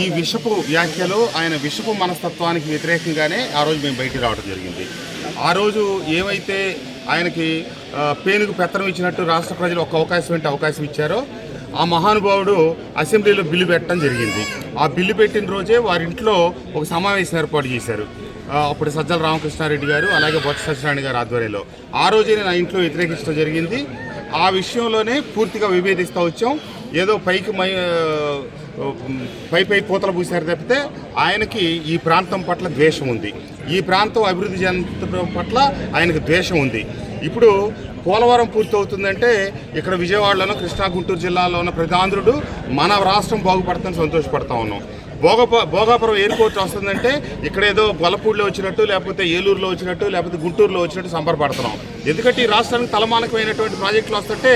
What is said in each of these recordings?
ఈ విషపు వ్యాఖ్యలు ఆయన విషపు మనస్తత్వానికి వ్యతిరేకంగానే ఆ రోజు మేము బయటికి రావడం జరిగింది. ఆ రోజు ఏమైతే ఆయనకి పేనుకు పెత్తనం ఇచ్చినట్టు రాష్ట్ర ప్రజలు ఒక అవకాశం ఏంటి అవకాశం ఇచ్చారో ఆ మహానుభావుడు అసెంబ్లీలో బిల్లు పెట్టడం జరిగింది. ఆ బిల్లు పెట్టిన రోజే వారి ఇంట్లో ఒక సమావేశం ఏర్పాటు చేశారు. అప్పుడు సజ్జల రామకృష్ణారెడ్డి గారు అలాగే బొత్స సత్యనారాయణ గారు ఆధ్వర్యంలో. ఆ రోజే నేను ఆ ఇంట్లో వ్యతిరేకించడం జరిగింది. ఆ విషయంలోనే పూర్తిగా విభేదిస్తూ వచ్చాం. ఏదో పైకి మై పై పై పూతలు పూసారు తప్పితే ఆయనకి ఈ ప్రాంతం పట్ల ద్వేషం ఉంది. ఈ ప్రాంతం అభివృద్ధి చెందడం పట్ల ఆయనకు ద్వేషం ఉంది. ఇప్పుడు పోలవరం పూర్తవుతుందంటే ఇక్కడ విజయవాడలోనూ కృష్ణా గుంటూరు జిల్లాలో ఉన్న ప్రతి ఆంధ్రుడు మన రాష్ట్రం బాగుపడుతుందని సంతోషపడతా ఉన్నాం. భోగప భోగాపురం ఎయిర్పోర్ట్ వస్తుందంటే ఇక్కడ ఏదో గొల్లపూడిలో వచ్చినట్టు లేకపోతే ఏలూరులో వచ్చినట్టు లేకపోతే గుంటూరులో వచ్చినట్టు సంబరపడుతున్నాం. ఎందుకంటే ఈ రాష్ట్రానికి తలమానకమైనటువంటి ప్రాజెక్టులు వస్తుంటే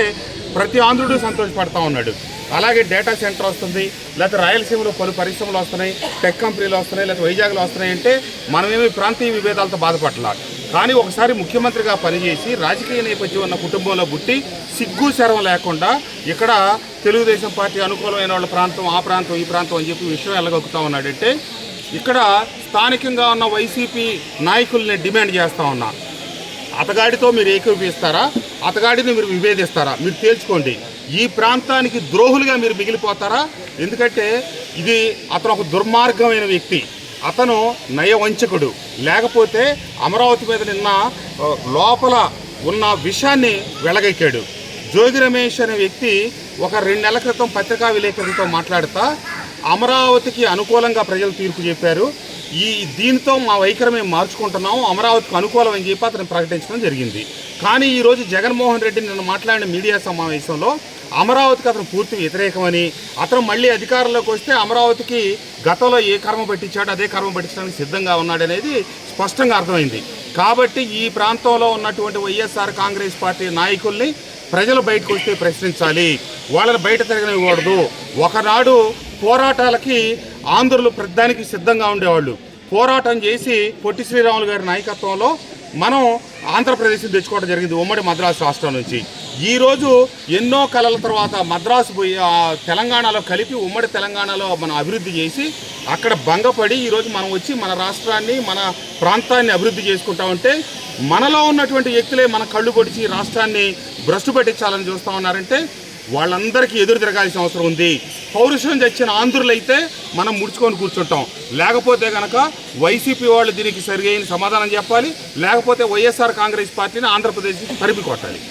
ప్రతి ఆంధ్రుడు సంతోషపడతా ఉన్నాడు. అలాగే డేటా సెంటర్ వస్తుంది లేకపోతే రాయలసీమలో పలు పరిశ్రమలు వస్తున్నాయి టెక్ కంపెనీలు వస్తున్నాయి లేకపోతే వైజాగ్లో వస్తున్నాయి అంటే మనమేమి ప్రాంతీయ విభేదాలతో బాధపడాల కానీ ఒకసారి ముఖ్యమంత్రిగా పనిచేసి రాజకీయ నేపథ్యం ఉన్న కుటుంబంలో పుట్టి సిగ్గు శరం లేకుండా ఇక్కడ తెలుగుదేశం పార్టీ అనుకూలమైన వాళ్ళ ప్రాంతం ఆ ప్రాంతం ఈ ప్రాంతం అని చెప్పి విషయం వెళ్ళగొక్కుతా ఉన్నాడంటే ఇక్కడ స్థానికంగా ఉన్న వైసీపీ నాయకుల్ని డిమాండ్ చేస్తూ ఉన్నా. అతగాడితో మీరు ఏకీపిస్తారా అతగాడిని మీరు విభేదిస్తారా? మీరు తేల్చుకోండి. ఈ ప్రాంతానికి ద్రోహులుగా మీరు మిగిలిపోతారా? ఎందుకంటే ఇది అతను ఒక దుర్మార్గమైన వ్యక్తి. అతను నయవంచకుడు. లేకపోతే అమరావతి మీద నిన్న లోపల ఉన్న విషయాన్ని వెలగెక్కాడు. జోగి రమేష్ అనే వ్యక్తి ఒక రెండు నెలల క్రితం పత్రికా విలేకరులతో మాట్లాడుతా అమరావతికి అనుకూలంగా ప్రజలు తీర్పు చెప్పారు. ఈ దీంతో మా వైఖరి మేము మార్చుకుంటున్నాము. అమరావతికి అనుకూలమని చెప్పి అతను ప్రకటించడం జరిగింది. కానీ ఈరోజు జగన్మోహన్ రెడ్డి నిన్న మాట్లాడిన మీడియా సమావేశంలో అమరావతికి అతను పూర్తి వ్యతిరేకమని అతను మళ్ళీ అధికారంలోకి వస్తే అమరావతికి గతంలో ఏ కర్మ పట్టించాడో అదే కర్మ పట్టించడానికి సిద్ధంగా ఉన్నాడనేది స్పష్టంగా అర్థమైంది. కాబట్టి ఈ ప్రాంతంలో ఉన్నటువంటి వైఎస్ఆర్ కాంగ్రెస్ పార్టీ నాయకుల్ని ప్రజలు బయటకు వస్తే ప్రశ్నించాలి. వాళ్ళని బయట తిరగనివ్వకూడదు. ఒకనాడు పోరాటాలకి ఆంధ్రులు ప్రతిదానికి సిద్ధంగా ఉండేవాళ్ళు. పోరాటం చేసి పొట్టి శ్రీరాములు గారి నాయకత్వంలో మనం ఆంధ్రప్రదేశ్ తెచ్చుకోవడం జరిగింది ఉమ్మడి మద్రాసు రాష్ట్రం నుంచి. ఈరోజు ఎన్నో కళల తర్వాత మద్రాసు పోయి తెలంగాణలో కలిపి ఉమ్మడి తెలంగాణలో మనం అభివృద్ధి చేసి అక్కడ భంగపడి ఈరోజు మనం వచ్చి మన రాష్ట్రాన్ని మన ప్రాంతాన్ని అభివృద్ధి చేసుకుంటా ఉంటే మనలో ఉన్నటువంటి వ్యక్తులే మన కళ్ళు పొడిచి రాష్ట్రాన్ని భ్రష్టు పెట్టించాలని చూస్తా ఉన్నారంటే వాళ్ళందరికీ ఎదురు తిరగాల్సిన అవసరం ఉంది. పౌరుషం తెచ్చిన ఆంధ్రులైతే మనం ముడుచుకొని కూర్చుంటాం. లేకపోతే కనుక వైసీపీ వాళ్ళు దీనికి సరి సమాధానం చెప్పాలి. లేకపోతే వైఎస్ఆర్ కాంగ్రెస్ పార్టీని ఆంధ్రప్రదేశ్ నుంచి కొట్టాలి.